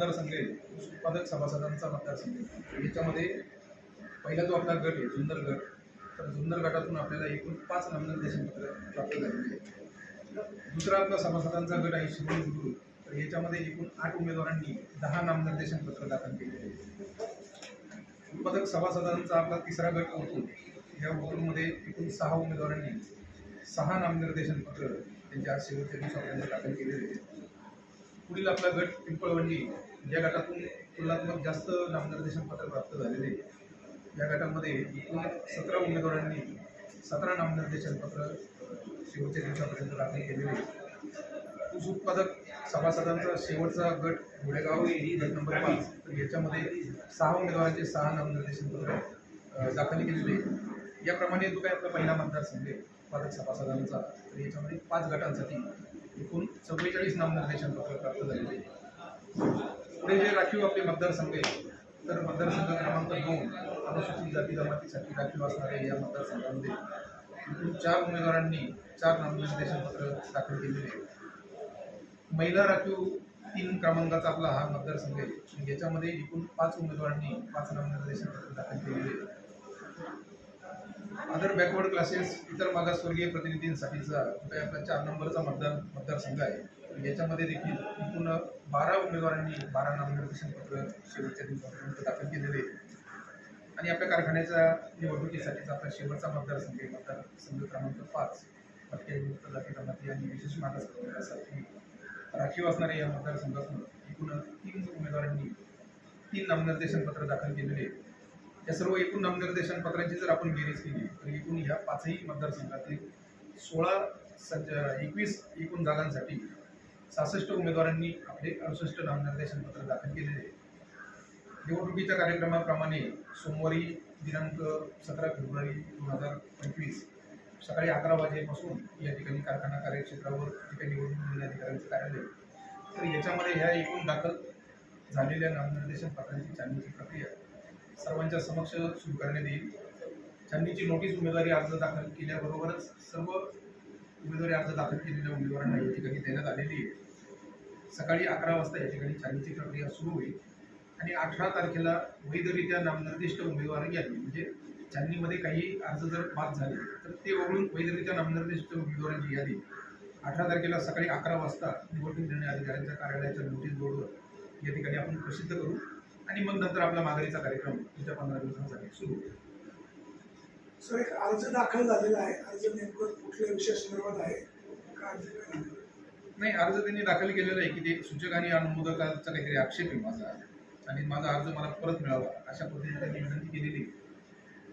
मतदारसंघ आहे उत्पादक सभासदांचा मतदारसंघ आहे. याच्यामध्ये पहिला जो आपला गट आहे जुन्नर गट तर जुन्नर गटातून आपल्याला एकूण पाच नामनिर्देशन पत्र प्राप्त झालेले आहे दुसरा आपला सभासदांचा गट आहे शिरोली गुरु. तर याच्यामध्ये एकूण आठ उमेदवारांनी दहा नामनिर्देशन पत्र दाखल केलेले आहे उत्पादक सभासदांचा आपला तिसरा गट होतो या ओतूरमध्ये एकूण सहा उमेदवारांनी सहा नामनिर्देशन पत्र त्यांच्या आज शेवटच्या दिवसापर्यंत दाखल केलेले आहे पुढील आपला गट पिंपळवंडी या गटातून तुलनात्मक जास्त नामनिर्देशन पत्र प्राप्त झालेले या गटामध्ये एकूण सतरा उमेदवारांनी सतरा नामनिर्देशन पत्र शेवटच्या दिवसापर्यंत दाखल केलेले आहे. ऊस उत्पादक सभासदांचा शेवटचा गट घोडेगाव गट नंबर पाच. तर याच्यामध्ये सहा उमेदवारांचे सहा नामनिर्देशन पत्र दाखल केलेले याप्रमाणे जो काही आपला पहिला मतदारसंघ उत्पादक सभासदांचा. तर याच्यामध्ये पाच गटांसाठी एकूण चव्वेचाळीस नामदार पत्र प्राप्त झालेले पुढे जे राखीव आपले मतदारसंघ आहे तर मतदारसंघ क्रमांक दोन अनुसूचित जाती जमातीसाठी राखीव असणाऱ्या या मतदारसंघामध्ये एकूण चार उमेदवारांनी चार नामनिर्देशन पत्र दाखल केलेले आहे महिला राखीव तीन क्रमांकाचा आपला हा मतदारसंघ आहे. याच्यामध्ये एकूण पाच उमेदवारांनी पाच नामनिर्देशन पत्र दाखल केलेले आहे अदर बॅकवर्ड क्लासेस इतर मागासवर्गीय प्रतिनिधींसाठीचा आपला चार नंबरचा मतदार मतदारसंघ आहे. याच्यामध्ये देखील एकूण बारा उमेदवारांनी बारा नामनिर्देशन पत्र शेवटच्या दिवसापर्यंत दाखल केलेले आणि आपल्या कारखान्याच्या निवडणुकीसाठीचा आपला शेवटचा मतदारसंघ आहे. मतदारसंघ क्रमांक पाच. पट्ट्यायुक्त जाती जमाती आणि विशेष मागासवर्गासाठी राखीव असणाऱ्या या मतदारसंघातून एकूण तीन उमेदवारांनी तीन नामनिर्देशन पत्र दाखल केलेले आहे या सर्व एकूण नामनिर्देशन पत्रांची जर आपण बेरीज केली तर एकूण या पाचही मतदारसंघातील सोळा संच एकवीस एकूण जागांसाठी सहासष्ट उमेदवारांनी आपले अडुसष्ट नामनिर्देशन पत्र दाखल केलेले आहे निवडणुकीच्या कार्यक्रमाप्रमाणे सोमवारी दिनांक सतरा फेब्रुवारी दोन हजार पंचवीस सकाळी अकरा वाजेपासून या ठिकाणी कारखाना कार्यक्षेत्रावर ठिकाणी निवडणूक निर्णय अधिकाऱ्यांचं कार्यालय. तर याच्यामध्ये ह्या एकूण दाखल झालेल्या नामनिर्देशन पत्रांची छाननीची प्रक्रिया सर्वांच्या समक्ष सुरू करण्यात येईल. छाननीची नोटीस उमेदवारी अर्ज दाखल केल्याबरोबरच सर्व उमेदवारी अर्ज दाखल केलेल्या उमेदवारांना या ठिकाणी देण्यात आलेली आहे. सकाळी अकरा वाजता या ठिकाणी छाननीची प्रक्रिया सुरू होईल आणि अठरा तारखेला वैधरित्या नामनिर्दिष्ट उमेदवार घ्यावी म्हणजे छाननीमध्ये काही अर्ज जर बाद झाले तर ते वगळून वैधरित्या नामनिर्दिष्ट उमेदवारांची यादी. अठरा तारखेला सकाळी अकरा वाजता निवडणूक निर्णय अधिकाऱ्यांच्या कार्यालयाच्या नोटीस बोर्डवर या ठिकाणी आपण प्रसिद्ध करू. आणि मग नंतर आपला माघारीचा कार्यक्रम पुढच्या पंधरा दिवसांसाठी सुरू होईल. सर एक अर्ज दाखल झालेला आहे. अर्ज नेमकं कुठल्या विषय संदर्भात आहे? नाही अर्ज त्यांनी दाखल केलेला आहे की ते सूचक आणि अनुमोदकाचा काहीतरी आक्षेप आहे माझा. आणि माझा अर्ज मला परत मिळावा अशा पद्धतीने त्यांनी विनंती केलेली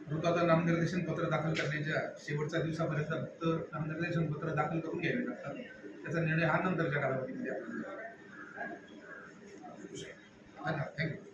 मृताचा नामनिर्देशन पत्र दाखल करण्याच्या शेवटच्या दिवसापर्यंत फक्त नामनिर्देशन पत्र दाखल करून घ्यावे लागतात. त्याचा निर्णय हा नंतरच्या कालावधीमध्ये आपण धन्यवाद थँक्यू